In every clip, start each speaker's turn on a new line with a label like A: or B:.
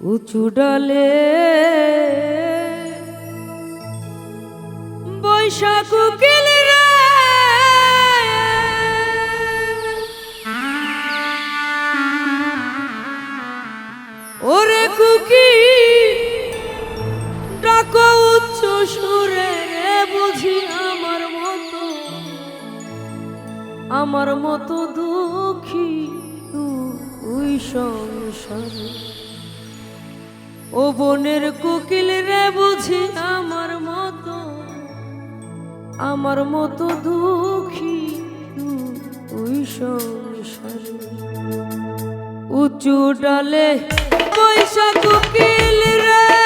A: উঁচু ডলে বৈশাখ ওরে কুকি, ডাকো উচ্চ সুরে বুঝি আমার মতো। আমার মতো দুঃখী তুই সংসারে। ও বনের কোকিল রে বুঝি আমার মতো আমার মতো দুঃখী ওই সংসার। উঁচু ডালে পয়সা কোকিল রে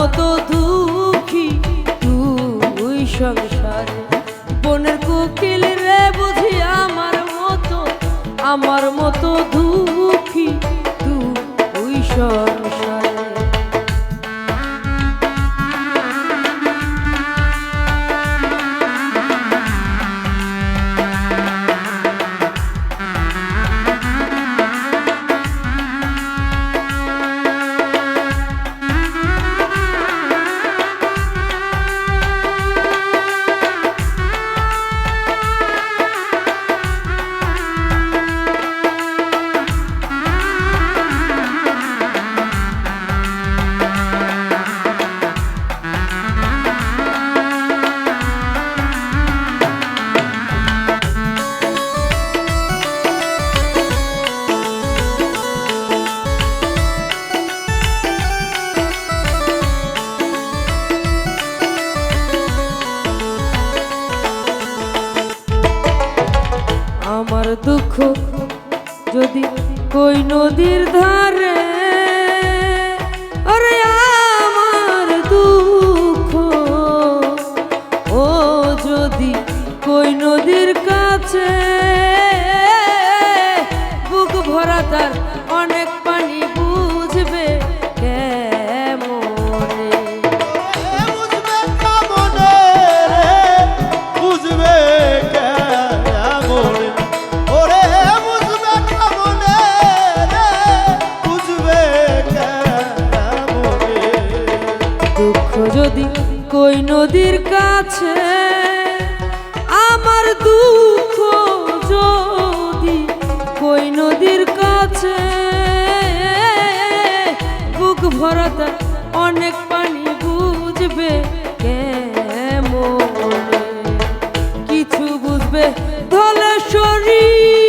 A: মতো দুঃখী তুই সংসারে। বোনের কোকিল রে বুঝি আমার মতো আমার যদি কই নদীর ধার নদীর কাছে, আমার দুঃখ যদি কই নদীর কাছে? বুক ভরাতা অনেক পানি বুঝবে কেমনে? কিছু বুঝবে ধলেশ্বরী। ও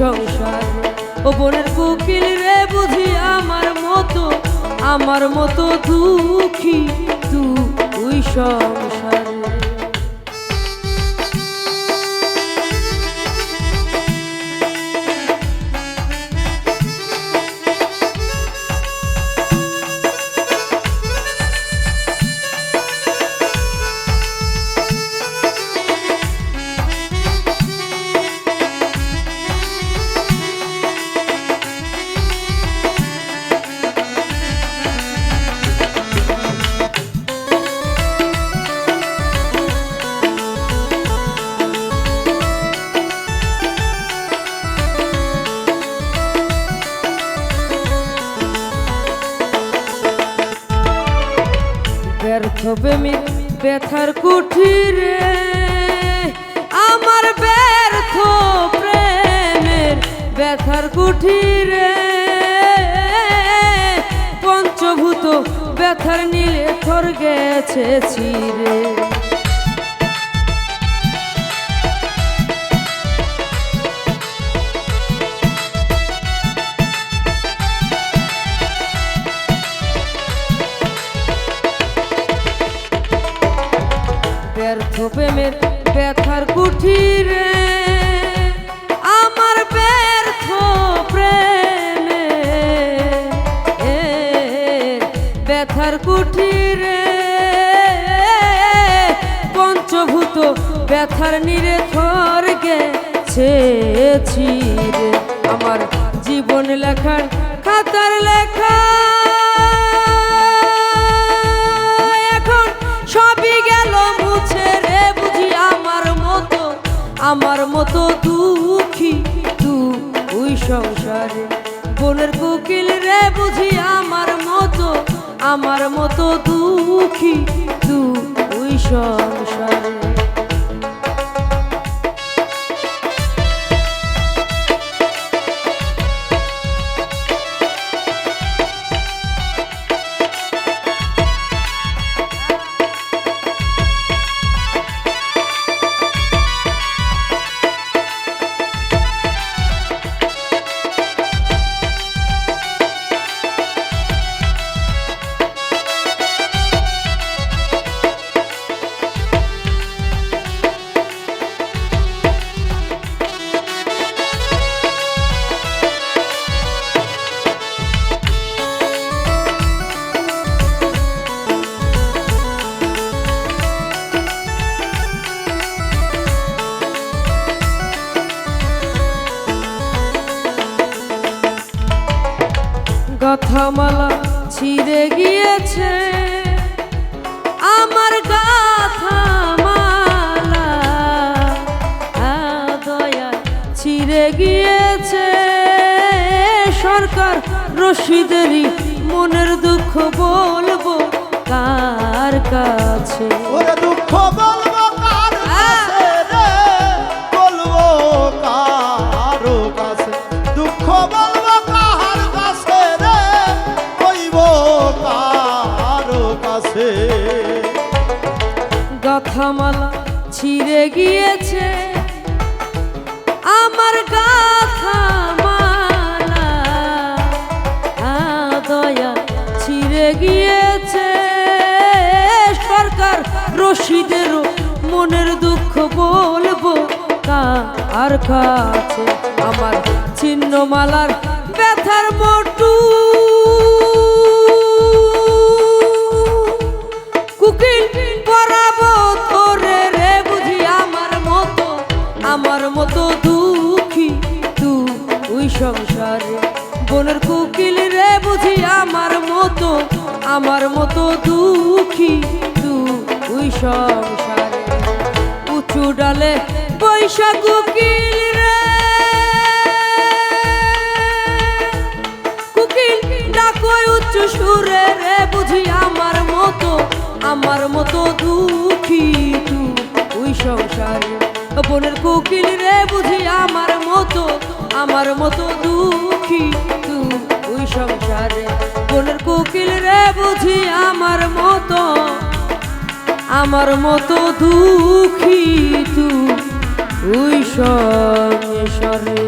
A: সংসার। ওপরের কোকিল রে বুঝি আমার মতো আমার মতো দুঃখী তুই সংসার। ব্যথার কুঠিরে আমার ব্যর্থ প্রেমের ব্যথার কুঠিরে। পঞ্চভূত ব্যথার নীলে থর গেছে ছিরে ব্যথার নিরে থর গেছে ছিরে আমার জীবন লেখার খাতার লেখা। এখন সবই গেল মুছে রে বুঝি আমার মতো আমার মতো দুঃখী তুই সংসারে। বোনের কোকিল রে বুঝি আমার মতো আমার মতো দুঃখী তুই সংসারে। গাথামালা ছিঁড়ে গিয়েছে। আমার গাথামালা দয়া ছিঁড়ে গিয়েছে। সরকার রশিদেরই মনের দুঃখ বলব ছিঁড়ে গিয়েছে। আমার গাথামালা আ, দয়া ছিঁড়ে গিয়েছে। সরকার রশিদেরও মনের দুঃখ বলব আর কাছে আমার ছিন্নমালার ব্যথার মোটু বুঝি আমার মতো আমার মতো দুঃখী তুই সংসারে। উঁচু ডালে বৈশাখ কুকিল উচ্চ সুরে রে, বুঝি আমার মতো আমার মতো দুঃখী তুই সংসারে। বোনের কোকিল রে, বুঝি আমার মতো আমার মতো দুঃখী তুই সংসারে। বোনের কোকিল রে বুঝি আমার মতো। আমার মতো দুঃখী তুই। সংসারে